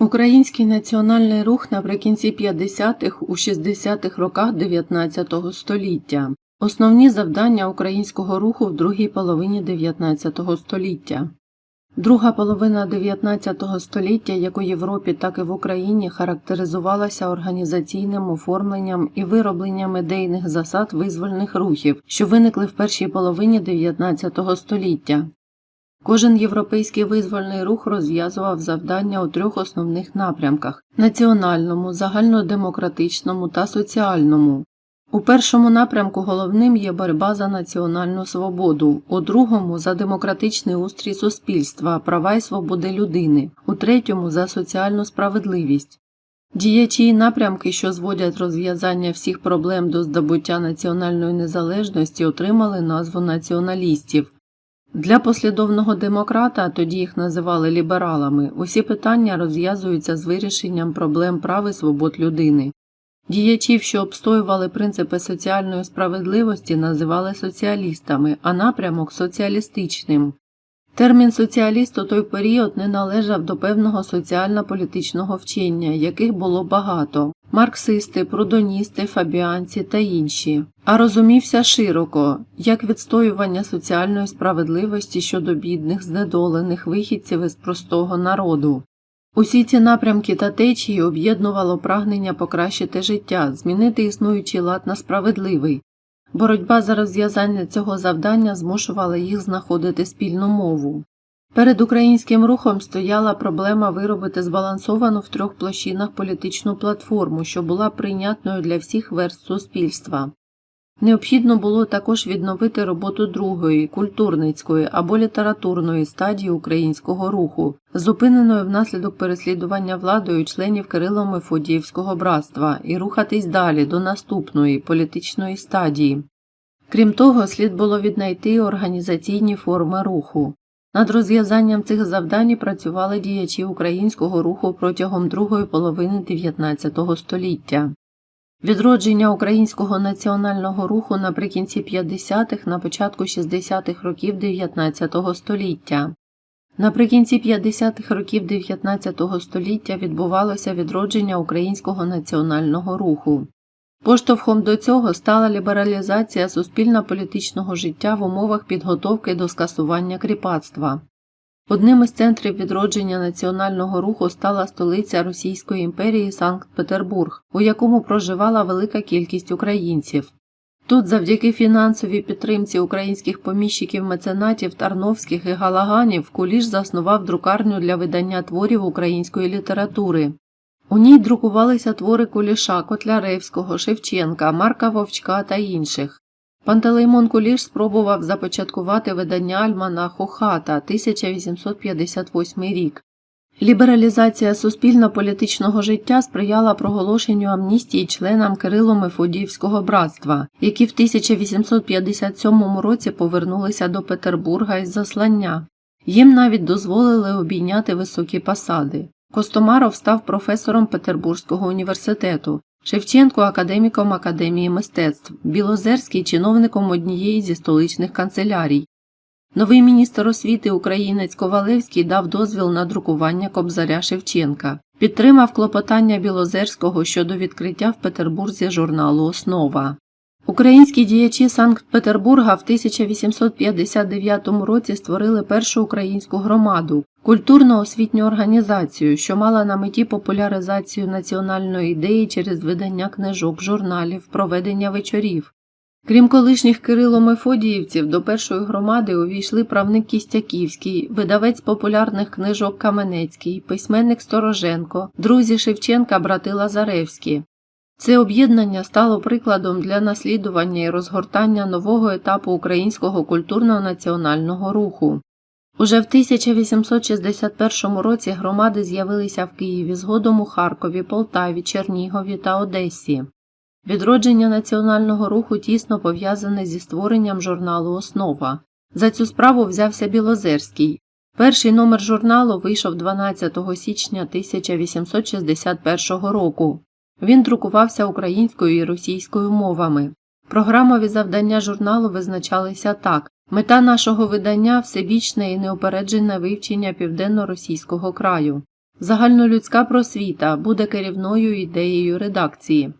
Український національний рух наприкінці 50-х у 60-х роках 19 століття. Основні завдання українського руху в другій половині 19 століття. Друга половина 19 століття як у Європі, так і в Україні характеризувалася організаційним оформленням і виробленням ідейних засад визвольних рухів, що виникли в першій половині 19 століття. Кожен європейський визвольний рух розв'язував завдання у трьох основних напрямках національному, загальнодемократичному та соціальному. У першому напрямку головним є боротьба за національну свободу, у другому за демократичний устрій суспільства, права й свободи людини, у третьому за соціальну справедливість. Діячі і напрямки, що зводять розв'язання всіх проблем до здобуття національної незалежності, отримали назву націоналістів. Для послідовного демократа, тоді їх називали лібералами, усі питання розв'язуються з вирішенням проблем прав і свобод людини. Діячів, що обстоювали принципи соціальної справедливості, називали соціалістами, а напрямок соціалістичним. Термін соціаліст у той період не належав до певного соціально-політичного вчення, яких було багато марксисти, прудоністи, фабіанці та інші, а розумівся широко, як відстоювання соціальної справедливості щодо бідних, знедолених вихідців із простого народу. Усі ці напрямки та течії об'єднувало прагнення покращити життя, змінити існуючий лад на справедливий. Боротьба за розв'язання цього завдання змушувала їх знаходити спільну мову. Перед українським рухом стояла проблема виробити збалансовану в трьох площинах політичну платформу, що була прийнятною для всіх верств суспільства. Необхідно було також відновити роботу другої, культурницької або літературної стадії українського руху, зупиненої внаслідок переслідування владою членів Кирило-Мефодіївського братства, і рухатись далі до наступної політичної стадії. Крім того, слід було віднайти організаційні форми руху. Над розв'язанням цих завдань працювали діячі українського руху протягом другої половини XIX століття. Відродження українського національного руху наприкінці 50-х на початку 60-х років XIX століття. Наприкінці 50-х років XIX століття відбувалося відродження українського національного руху. Поштовхом до цього стала лібералізація суспільно-політичного життя в умовах підготовки до скасування кріпацтва. Одним із центрів відродження національного руху стала столиця Російської імперії Санкт-Петербург, у якому проживала велика кількість українців. Тут, завдяки фінансовій підтримці українських поміщиків меценатів Тарновських і Галаганів, Куліш заснував друкарню для видання творів української літератури. У ній друкувалися твори Куліша, Котляревського, Шевченка, Марка Вовчка та інших. Пантелеймон Куліш спробував започаткувати видання альманаху Хата 1858 рік. Лібералізація суспільно-політичного життя сприяла проголошенню амністії членам Кирило-Мефодіївського братства, які в 1857 році повернулися до Петербурга із заслання. Їм навіть дозволили обійняти високі посади. Костомаров став професором Петербурзького університету, Шевченко академіком Академії мистецтв, Білозерський чиновником однієї зі столичних канцелярій. Новий міністр освіти українець Ковалевський дав дозвіл на друкування Кобзаря Шевченка, підтримав клопотання Білозерського щодо відкриття в Петербурзі журналу Основа. Українські діячі Санкт-Петербурга в 1859 році створили першу українську громаду, культурно-освітню організацію, що мала на меті популяризацію національної ідеї через видання книжок, журналів, проведення вечорів. Крім колишніх Кирило-Мефодіївців, до першої громади увійшли правник Кістяківський, видавець популярних книжок Каменецький, письменник Стороженко, друзі Шевченка, брати Лазаревські. Це об'єднання стало прикладом для наслідування і розгортання нового етапу українського культурно-національного руху. Уже в 1861 році громади з'явилися в Києві, згодом у Харкові, Полтаві, Чернігові та Одесі. Відродження національного руху тісно пов'язане зі створенням журналу Основа. За цю справу взявся Білозерський. Перший номер журналу вийшов 12 січня 1861 року. Він друкувався українською і російською мовами. Програмові завдання журналу визначалися так мета нашого видання всебічне і неупереджене вивчення південно-російського краю. Загальнолюдська просвіта буде керівною ідеєю редакції.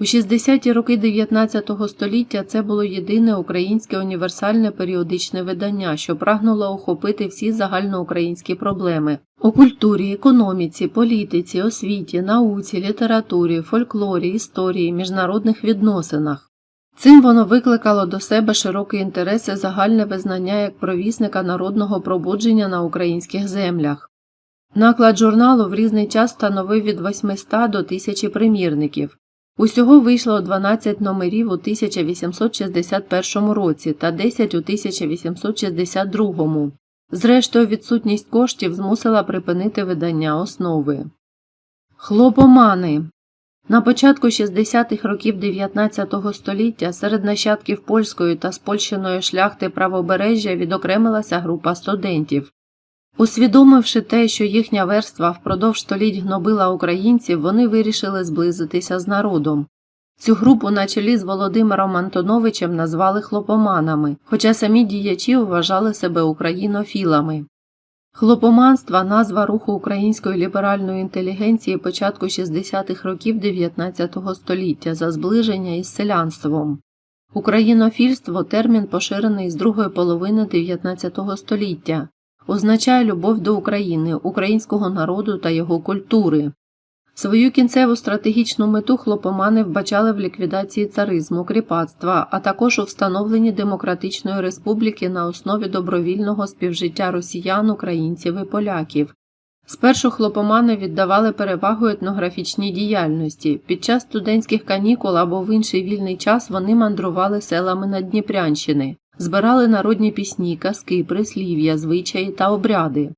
У 60-ті роки 19 століття це було єдине українське універсальне періодичне видання, що прагнуло охопити всі загальноукраїнські проблеми у культурі, економіці, політиці, освіті, науці, літературі, фольклорі, історії, міжнародних відносинах. Цим воно викликало до себе широкий інтерес і загальне визнання як провісника народного пробудження на українських землях. Наклад журналу в різний час становив від 800 до 1000 примірників. Усього вийшло 12 номерів у 1861 році та 10 у 1862. Зрештою, відсутність коштів змусила припинити видання основи. Хлопомани на початку 60-х років 19 століття серед нащадків польської та спольщеної шляхти правобережжя відокремилася група студентів. Усвідомивши те, що їхня верства впродовж століть гнобила українців, вони вирішили зблизитися з народом. Цю групу на чолі з Володимиром Антоновичем назвали хлопоманами, хоча самі діячі вважали себе українофілами. Хлопоманство – назва руху української ліберальної інтелігенції початку 60-х років 19 століття за зближення із селянством. Українофільство – термін поширений з другої половини 19 століття, означає любов до України, українського народу та його культури. Свою кінцеву стратегічну мету хлопомани вбачали в ліквідації царизму, кріпацтва, а також у встановленні демократичної республіки на основі добровільного співжиття росіян, українців і поляків. Спершу хлопомани віддавали перевагу етнографічній діяльності. Під час студентських канікул або в інший вільний час вони мандрували селами Надніпрянщини, збирали народні пісні, казки, прислів'я, звичаї та обряди.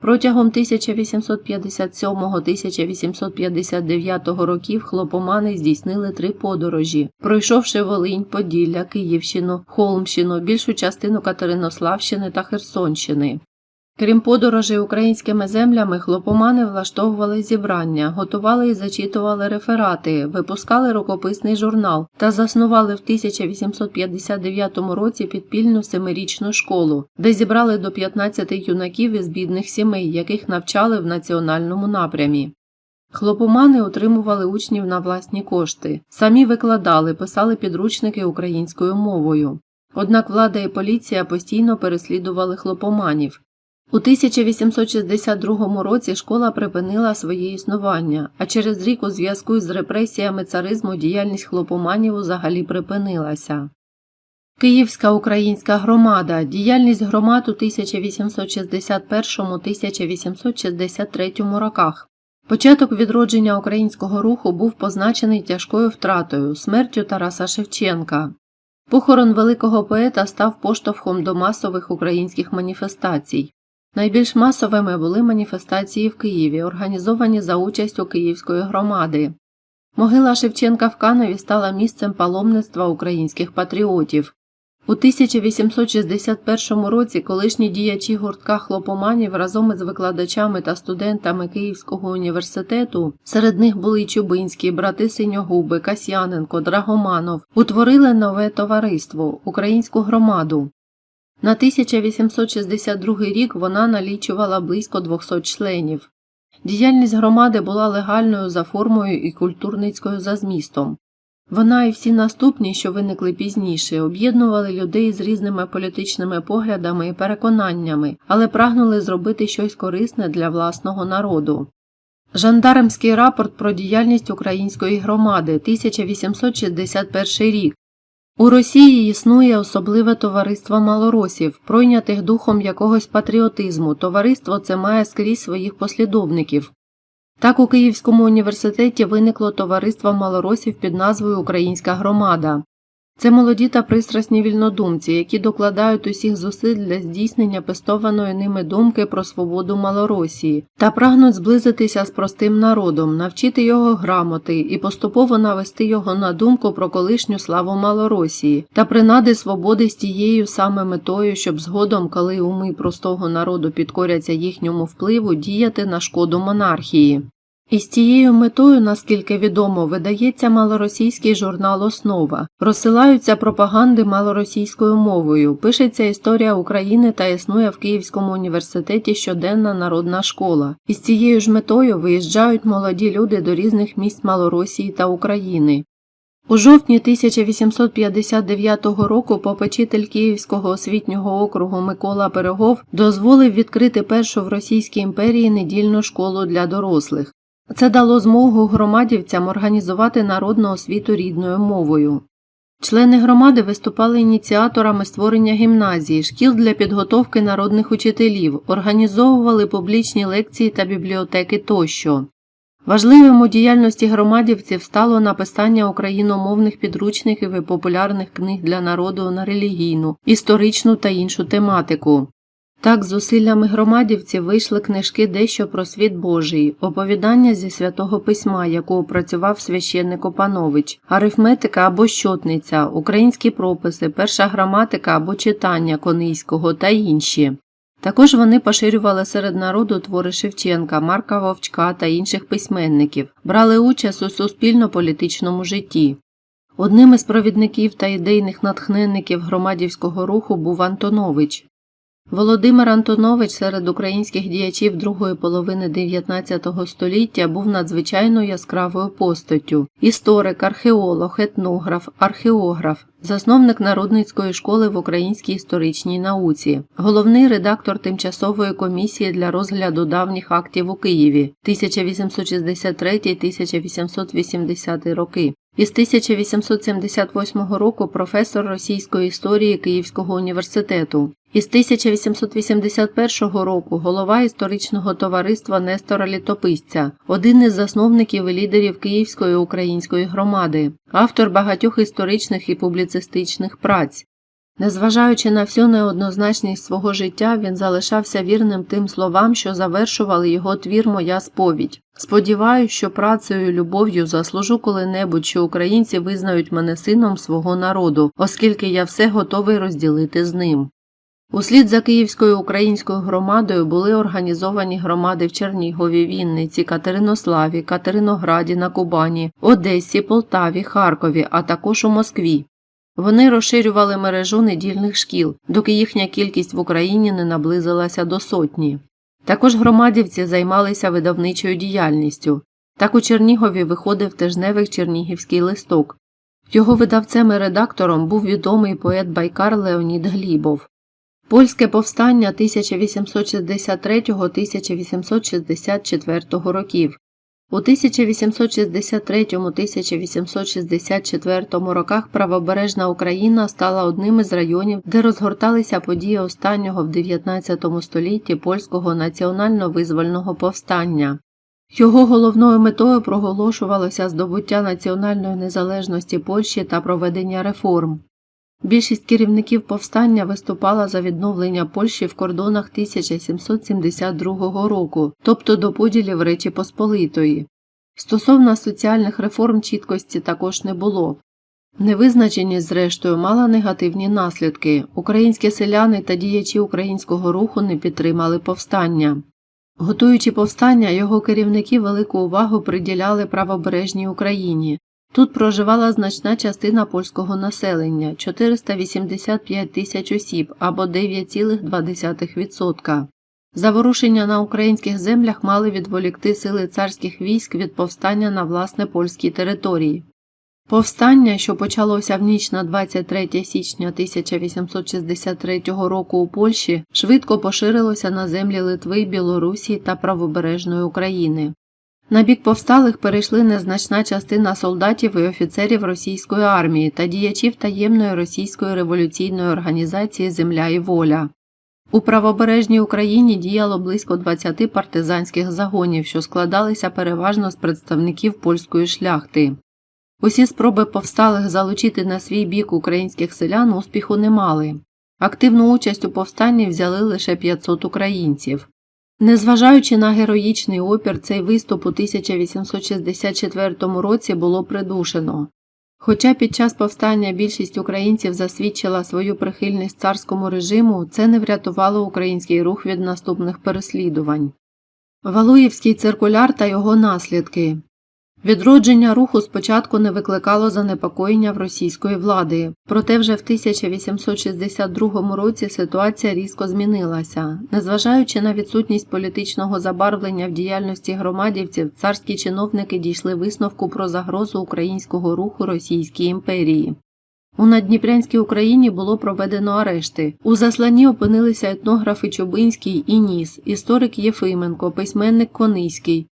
Протягом 1857-1859 років хлопомани здійснили три подорожі, пройшовши Волинь, Поділля, Київщину, Холмщину, більшу частину Катеринославщини та Херсонщини. Крім подорожей українськими землями, хлопомани влаштовували зібрання, готували і зачитували реферати, випускали рукописний журнал та заснували в 1859 році підпільну семирічну школу, де зібрали до 15 юнаків із бідних сімей, яких навчали в національному напрямі. Хлопомани отримували учнів на власні кошти, самі викладали, писали підручники українською мовою. Однак влада і поліція постійно переслідували хлопоманів. У 1862 році школа припинила своє існування, а через рік у зв'язку з репресіями царизму діяльність хлопоманів взагалі припинилася. Київська українська громада. Діяльність громад у 1861-1863 роках. Початок відродження українського руху був позначений тяжкою втратою смертю Тараса Шевченка. Похорон великого поета став поштовхом до масових українських маніфестацій. Найбільш масовими були маніфестації в Києві, організовані за участю Київської громади. Могила Шевченка в Каневі стала місцем паломництва українських патріотів. У 1861 році колишні діячі гуртка хлопоманів разом із викладачами та студентами Київського університету, серед них були Чубинські, брати Синьогуби, Касьяненко, Драгоманов, утворили нове товариство Українську громаду. На 1862 рік вона налічувала близько 200 членів. Діяльність громади була легальною за формою і культурницькою за змістом. Вона і всі наступні, що виникли пізніше, об'єднували людей з різними політичними поглядами і переконаннями, але прагнули зробити щось корисне для власного народу. Жандармський рапорт про діяльність української громади 1861 рік у Росії існує особливе товариство малоросів, пройнятих духом якогось патріотизму. Товариство це має скрізь своїх послідовників. Так у Київському університеті виникло товариство малоросів під назвою Українська громада. Це молоді та пристрасні вільнодумці, які докладають усіх зусиль для здійснення пестованої ними думки про свободу Малоросії та прагнуть зблизитися з простим народом, навчити його грамоти і поступово навести його на думку про колишню славу Малоросії та принади свободи з тією саме метою, щоб згодом, коли уми простого народу підкоряться їхньому впливу, діяти на шкоду монархії. І з цією метою, наскільки відомо, видається малоросійський журнал Основа, розсилаються пропаганди малоросійською мовою, пишеться історія України та існує в Київському університеті щоденна народна школа. І з цією ж метою виїжджають молоді люди до різних місць Малоросії та України. У жовтні 1859 року попечитель Київського освітнього округу Микола Перегов дозволив відкрити першу в Російській імперії недільну школу для дорослих. Це дало змогу громадівцям організувати народну освіту рідною мовою. Члени громади виступали ініціаторами створення гімназії, шкіл для підготовки народних учителів, організовували публічні лекції та бібліотеки тощо. Важливим у діяльності громадівців стало написання україномовних підручників і популярних книг для народу на релігійну, історичну та іншу тематику. Так, зусиллями громадівців вийшли книжки дещо про світ Божий, оповідання зі святого письма, яку опрацював священник Опанович, арифметика або щотниця, українські прописи, перша граматика або читання Конийського та інші. Також вони поширювали серед народу твори Шевченка, Марка Вовчка та інших письменників, брали участь у суспільно-політичному житті. Одним із провідників та ідейних натхненників громадівського руху був Антонович. Володимир Антонович серед українських діячів другої половини 19 століття був надзвичайно яскравою постаттю історик, археолог, етнограф, археограф, засновник Народницької школи в українській історичній науці, головний редактор тимчасової комісії для розгляду давніх актів у Києві 1863-1880 роки. Із 1878 року професор російської історії Київського університету. Із 1881 року голова історичного товариства Нестора Літописця, один із засновників і лідерів Київської української громади, автор багатьох історичних і публіцистичних праць. Незважаючи на всю неоднозначність свого життя, він залишався вірним тим словам, що завершували його твір Моя сповідь. Сподіваюсь, що працею і любов'ю заслужу коли-небудь, що українці визнають мене сином свого народу, оскільки я все готовий розділити з ним. Услід за Київською українською громадою були організовані громади в Чернігові, Вінниці, Катеринославі, Катеринограді на Кубані, Одесі, Полтаві, Харкові, а також у Москві. Вони розширювали мережу недільних шкіл, доки їхня кількість в Україні не наблизилася до сотні. Також громадівці займалися видавничою діяльністю. Так у Чернігові виходив тижневий чернігівський листок. Його видавцем і редактором був відомий поет байкар Леонід Глібов. Польське повстання 1863-1864 років. У 1863-1864 роках правобережна Україна стала одним із районів, де розгорталися події останнього в 19 столітті польського національно-визвольного повстання. Його головною метою проголошувалося здобуття національної незалежності Польщі та проведення реформ. Більшість керівників повстання виступала за відновлення Польщі в кордонах 1772 року, тобто до поділів Речі Посполитої. Стосовно соціальних реформ чіткості також не було. Невизначеність, зрештою, мала негативні наслідки. Українські селяни та діячі українського руху не підтримали повстання. Готуючи повстання, його керівники велику увагу приділяли правобережній Україні. Тут проживала значна частина польського населення 485 тисяч осіб або 9,2%. Заворушення на українських землях мали відволікти сили царських військ від повстання на власне польській території. Повстання, що почалося в ніч на 23 січня 1863 року у Польщі, швидко поширилося на землі Литви, Білорусі та правобережної України. На бік повсталих перейшли незначна частина солдатів і офіцерів російської армії та діячів таємної російської революційної організації Земля і воля. У правобережній Україні діяло близько 20 партизанських загонів, що складалися переважно з представників польської шляхти. Усі спроби повсталих залучити на свій бік українських селян успіху не мали. Активну участь у повстанні взяли лише 500 українців. Незважаючи на героїчний опір, цей виступ у 1864 році було придушено. Хоча під час повстання більшість українців засвідчила свою прихильність царському режиму, це не врятувало український рух від наступних переслідувань. Валуєвський циркуляр та його наслідки. Відродження руху спочатку не викликало занепокоєння в російської влади, проте вже в 1862 році ситуація різко змінилася. Незважаючи на відсутність політичного забарвлення в діяльності громадівців, царські чиновники дійшли висновку про загрозу українського руху Російській імперії. У Надніпрянській Україні було проведено арешти. У засланні опинилися етнографи Чубинський і Ніс, історик Єфименко, письменник Кониський.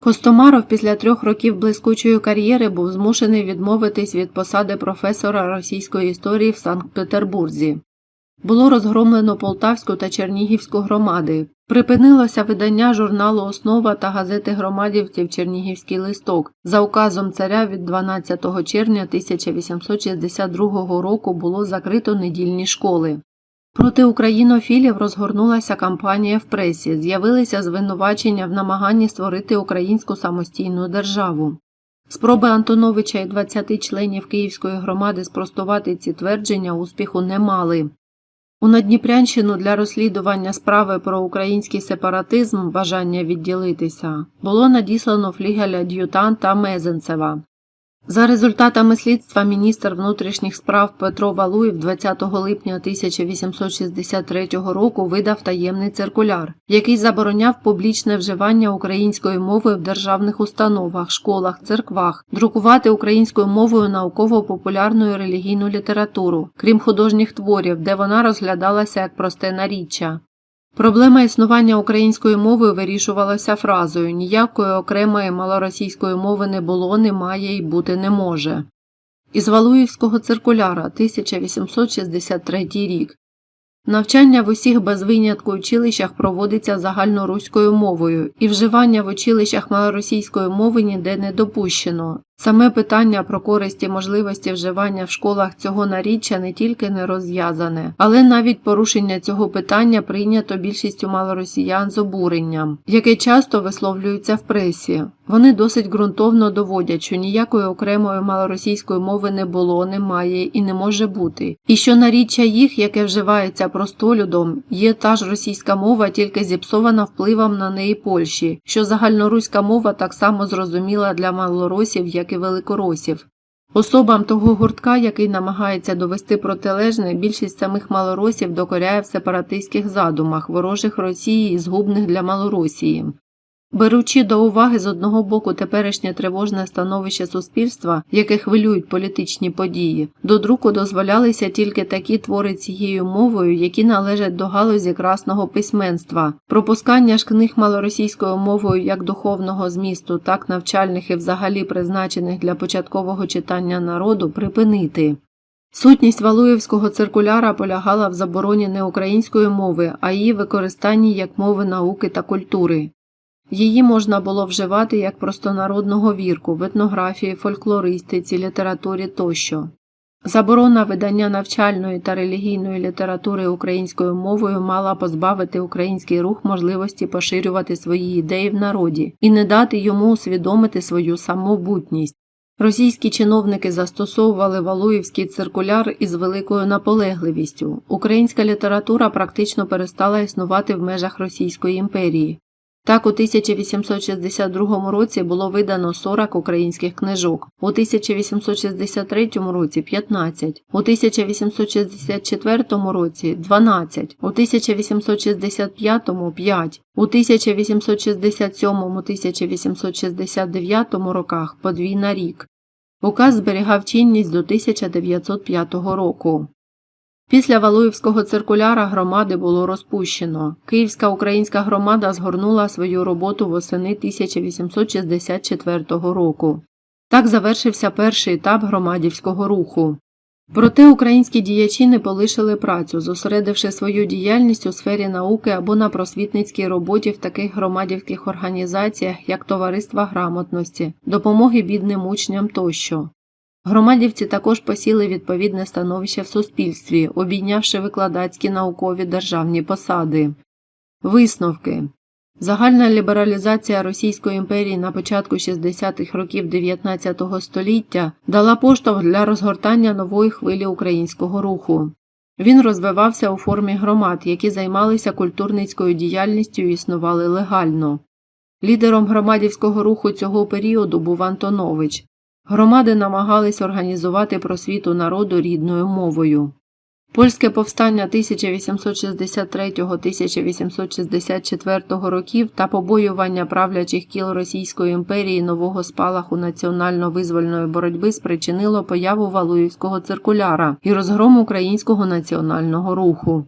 Костомаров після трьох років блискучої кар'єри був змушений відмовитись від посади професора російської історії в Санкт-Петербурзі. Було розгромлено Полтавську та Чернігівську громади. Припинилося видання журналу Основа та газети громадівців Чернігівський листок. За указом царя від 12 червня 1862 року було закрито недільні школи. Проти українофілів розгорнулася кампанія в пресі, з'явилися звинувачення в намаганні створити українську самостійну державу. Спроби Антоновича і 20 членів Київської громади спростувати ці твердження успіху не мали. У Надніпрянщину для розслідування справи про український сепаратизм бажання відділитися було надіслано флігеля ад'ютанта Мезенцева. За результатами слідства міністр внутрішніх справ Петро Валуєв 20 липня 1863 року видав таємний циркуляр, який забороняв публічне вживання української мови в державних установах, школах, церквах, друкувати українською мовою науково-популярну релігійну літературу, крім художніх творів, де вона розглядалася як просте наріччя. Проблема існування української мови вирішувалася фразою ніякої окремої малоросійської мови не було, немає і бути не може. Із Валуївського циркуляра 1863 рік. Навчання в усіх без винятку училищах проводиться загальноруською мовою, і вживання в училищах малоросійської мови ніде не допущено. Саме питання про користь і можливості вживання в школах цього наріччя не тільки не розв'язане, але навіть порушення цього питання прийнято більшістю малоросіян з обуренням, яке часто висловлюється в пресі. Вони досить ґрунтовно доводять, що ніякої окремої малоросійської мови не було, немає і не може бути, і що наріччя їх, яке вживається простолюдом, є та ж російська мова, тільки зіпсована впливом на неї Польщі, що загальноруська мова так само зрозуміла для малоросів, як і великоросів. Особам того гуртка, який намагається довести протилежне, більшість самих малоросів докоряє в сепаратистських задумах, ворожих Росії і згубних для Малоросії. Беручи до уваги з одного боку теперішнє тривожне становище суспільства, яке хвилюють політичні події, до друку дозволялися тільки такі твори цією мовою, які належать до галузі красного письменства. Пропускання ж книг малоросійською мовою як духовного змісту, так навчальних і взагалі призначених для початкового читання народу припинити. Сутність Валуєвського циркуляра полягала в забороні не української мови, а її використанні як мови науки та культури. Її можна було вживати як простонародного вірку в етнографії, фольклористиці, літературі тощо. Заборона видання навчальної та релігійної літератури українською мовою мала позбавити український рух можливості поширювати свої ідеї в народі і не дати йому усвідомити свою самобутність. Російські чиновники застосовували Валуївський циркуляр із великою наполегливістю. Українська література практично перестала існувати в межах Російської імперії. Так, у 1862 році було видано 40 українських книжок, у 1863 році 15, у 1864 році 12, у 1865 5, у 1867-1869 роках по дві на рік. Указ зберігав чинність до 1905 року. Після Валуївського циркуляра громади було розпущено. Київська українська громада згорнула свою роботу восени 1864 року. Так завершився перший етап громадівського руху. Проте українські діячі не полишили працю, зосередивши свою діяльність у сфері науки або на просвітницькій роботі в таких громадівських організаціях, як Товариства грамотності, допомоги бідним учням тощо. Громадівці також посіли відповідне становище в суспільстві, обійнявши викладацькі наукові державні посади. Висновки Загальна лібералізація Російської імперії на початку 60-х років 19 століття дала поштовх для розгортання нової хвилі українського руху. Він розвивався у формі громад, які займалися культурницькою діяльністю і існували легально. Лідером громадівського руху цього періоду був Антонович. Громади намагались організувати просвіту народу рідною мовою. Польське повстання 1863-1864 років та побоювання правлячих кіл Російської імперії нового спалаху національно-визвольної боротьби спричинило появу Валуївського циркуляра і розгром українського національного руху.